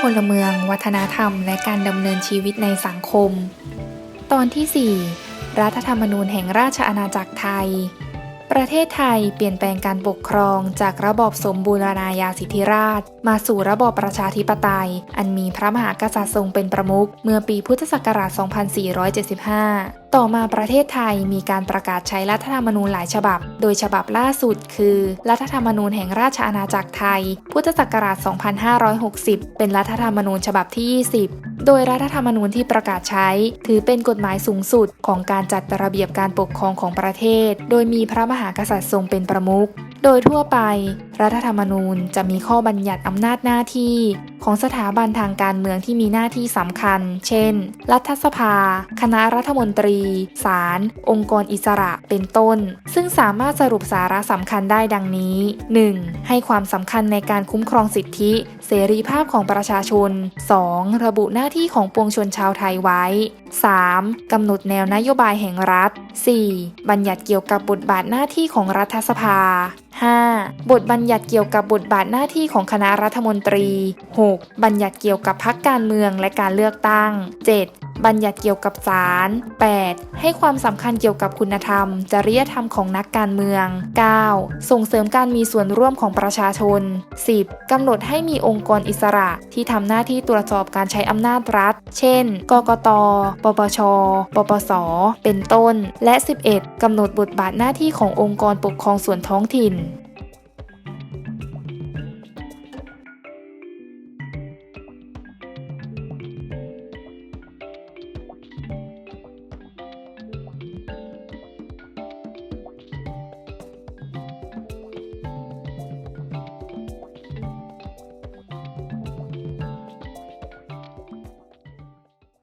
พลเมือง วัฒนธรรม และการดำเนินชีวิตในสังคม ตอนที่ 4 รัฐธรรมนูญแห่งราชอาณาจักรไทย ประเทศไทยเปลี่ยนแปลงการปกครองจากระบอบสมบูรณาญาสิทธิราช มาสู่ระบอบประชาธิปไตย อันมีพระมหากษัตริย์ทรงเป็นประมุขเมื่อปีพุทธศักราช 2475 ต่อมาประเทศไทยมีการประกาศใช้รัฐธรรมนูญหลายฉบับ โดยฉบับล่าสุดคือ รัฐธรรมนูญแห่งราชอาณาจักรไทย พุทธศักราช 2560 เป็นรัฐธรรมนูญฉบับที่ 20 โดยรัฐธรรมนูญที่ประกาศใช้ ถือเป็นกฎหมายสูงสุดของการจัดระเบียบการปกครองของประเทศ โดยมีพระมหากษัตริย์ทรงเป็นประมุขโดยทั่วไป รัฐธรรมนูญจะมีข้อบัญญัติอำนาจหน้าที่ ของสถาบันทางการเมืองที่มีหน้าที่สำคัญ เช่น รัฐสภา คณะรัฐมนตรี ศาล องค์กรอิสระเป็นต้น ซึ่งสามารถสรุปสาระสำคัญได้ดังนี้ 1. ให้ความสำคัญในการคุ้มครองสิทธิ เสรีภาพของประชาชน 2. ระบุหน้าที่ของปวงชนชาวไทยไว้ 3. กำหนดแนวนโยบายแห่งรัฐ 4. บัญญัติเกี่ยวกับบทบาทหน้าที่ของรัฐสภา 5. บทบัญญัติเกี่ยวกับบทบาทหน้าที่ของคณะรัฐมนตรี 6. บัญญัติเกี่ยวกับพรรคการเมืองและการเลือกตั้ง 7. บัญญัติเกี่ยวกับศาล 8. ให้ความสำคัญเกี่ยวกับคุณธรรม จริยธรรมของนักการเมือง 9. ส่งเสริมการมีส่วนร่วมของประชาชน 10. กำหนดให้มีองค์กรอิสระที่ทำหน้าที่ตรวจสอบการใช้อำนาจรัฐ เช่น กกต ปปช ปปส เป็นต้น และ 11. กำหนดบทบาทหน้าที่ขององค์กรปกครองส่วนท้องถิ่น